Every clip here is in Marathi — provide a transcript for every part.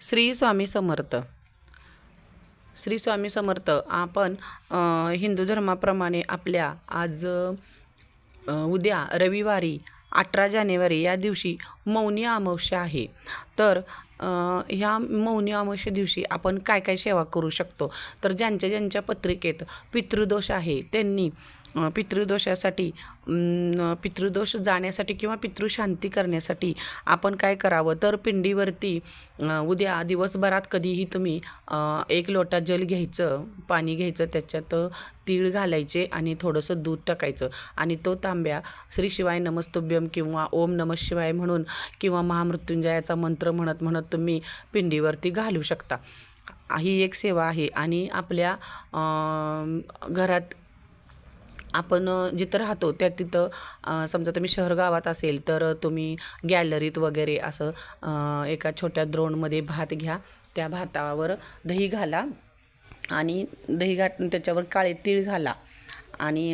श्री स्वामी समर्थ. श्री स्वामी समर्थ आपण हिंदू धर्माप्रमाणे आपल्या आज उद्या रविवारी अठरा जानेवारी या दिवशी मौनी अमावस्या आहे. तर ह्या मौनी अमावस्या दिवशी आपण काय काय सेवा करू शकतो? तर ज्यांच्या ज्यांच्या पत्रिकेत पितृदोष आहे त्यांनी पितृदोषासाठी पितृदोष जाण्यासाठी किंवा पितृशांती करण्यासाठी आपण काय करावं? तर पिंडीवरती उद्या दिवसभरात कधीही तुम्ही एक लोटा जल घ्यायचं पाणी घ्यायचं त्याच्यात तीळ घालायचे आणि थोडंसं दूध टाकायचं आणि तो तांब्या श्री शिवाय नमस्तुभ्यम किंवा ओम नम शिवाय म्हणून किंवा महामृत्युंजयाचा मंत्र म्हणत म्हणत तुम्ही पिंडीवरती घालू शकता. ही एक सेवा आहे आणि आपल्या घरात आपण जिथं राहतो त्या तिथं समजा तुम्ही शहर गावात असेल तर तुम्ही गॅलरीत वगैरे असं एका छोट्या द्रोणमध्ये भात घ्या त्या भातावर दही घाला आणि दही घाट त्याच्यावर काळे तीळ घाला आणि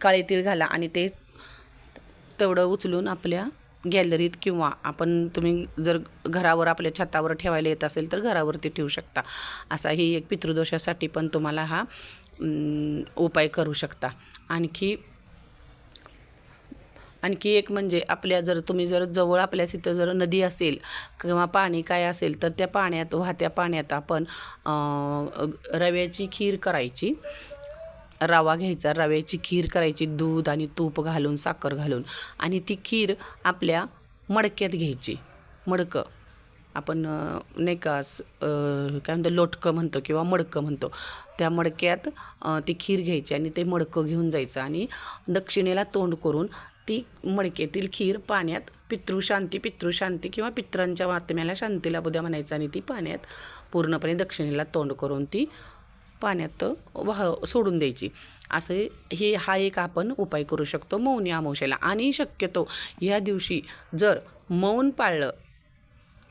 काळे तीळ घाला आणि ते तेवढं उचलून आपल्या गॅलरीत किंवा आपण तुम्ही जर घरावर आपल्या छतावर ठेवायला येत असेल तर घरावरती ठेवू शकता. असाही एक पितृदोषासाठी पण तुम्हाला हा उपाय करू शकता. आणखी आणखी एक म्हणजे आपल्या जर तुम्ही जर जवळ आपल्या तिथं जर नदी असेल किंवा पाणी काय असेल तर त्या पाण्यात वाहत्या पाण्यात आपण रव्याची खीर करायची. रवा घ्यायचा. रव्याची खीर करायची. दूध आणि तूप घालून साखर घालून. आणि ती खीर आपल्या मडक्यात घ्यायची. मडकं. आपण नाही का स- काय म्हणतो लोटकं म्हणतो किंवा मडकं म्हणतो. त्या मडक्यात ती खीर घ्यायची आणि ते मडकं घेऊन जायचं आणि दक्षिणेला तोंड करून ती मडकेतील खीर पाण्यात पितृशांती पितृशांती किंवा पित्रांच्या बातम्याला शांतीला बुद्या म्हणायचं आणि ती पाण्यात पूर्णपणे दक्षिणेला तोंड करून ती पाण्यात वाह सोडून द्यायची. असे हे हा एक आपण उपाय करू शकतो मौनी अमावश्याला आणि शक्यतो ह्या दिवशी जर मौन पाळलं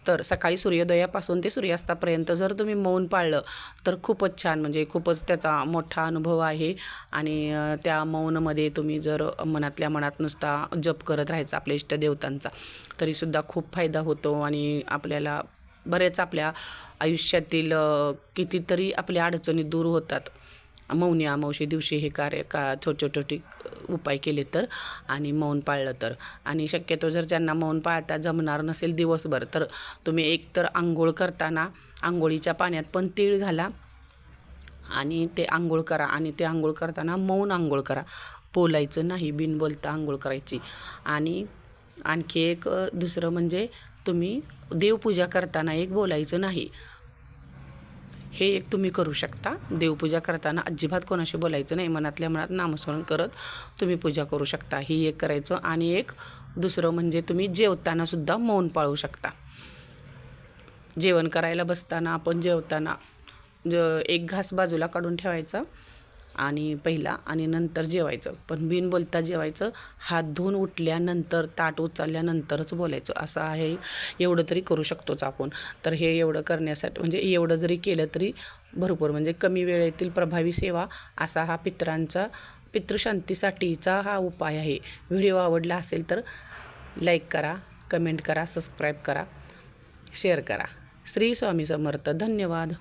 तर सकाळी सूर्योदयापासून ते सूर्यास्तापर्यंत जर तुम्ही मौन पाळलं तर खूपच छान. म्हणजे खूपच त्याचा मोठा अनुभव आहे. आणि त्या मौनमध्ये तुम्ही जर मनातल्या मनात नुसता जप करत राहायचा आपल्या इष्टदेवतांचा तरीसुद्धा खूप फायदा होतो. आणि आपल्याला बरेच आपल्या आयुष्यातील कितीतरी आपल्या अडचणी दूर होतात. मौनी अमावशी दिवशी हे कार्य का छोटे छोटे उपाय केले तर आणि मौन पाळलं तर. आणि शक्यतो जर ज्यांना मौन पाळता जमणार नसेल दिवसभर तर तुम्ही एक तर आंघोळ करताना आंघोळीच्या पाण्यात पण तीळ घाला आणि ते आंघोळ करा आणि ते आंघोळ करताना मौन आंघोळ करा. बोलायचं नाही बिन बोलता आंघोळ करायची. आणि आणखी एक दुसरं म्हणजे तुम्ही देवपूजा करताना एक बोलायचं नाही. हे एक तुम्ही करू शकता. देवपूजा करताना अजिबात कोणाशी बोलायचं नाही. मनातल्या मनात नामस्मरण करत तुम्ही पूजा करू शकता. ही एक करायचं आणि एक दुसरं म्हणजे तुम्ही जेवतानासुद्धा मौन पाळू शकता. जेवण करायला बसताना आपण जेवताना ज एक घास बाजूला काढून ठेवायचा. आणि पहिला आणि नंतर जेवायचं. पण बिन बोलता जेवायचं हात धुवून उठल्यानंतर ताट उचलल्यानंतरच बोलायचं. असं आहे. एवढं तरी करू शकतोच आपण. तर हे एवढं करण्यासाठी म्हणजे एवढं जरी केलं तरी भरपूर. म्हणजे कमी वेळेतील प्रभावी सेवा असा हा पित्रांचा पितृशांतीसाठीचा हा उपाय आहे. व्हिडिओ आवडला असेल तर लाईक करा कमेंट करा सबस्क्राईब करा शेअर करा. श्री स्वामी समर्थ. धन्यवाद.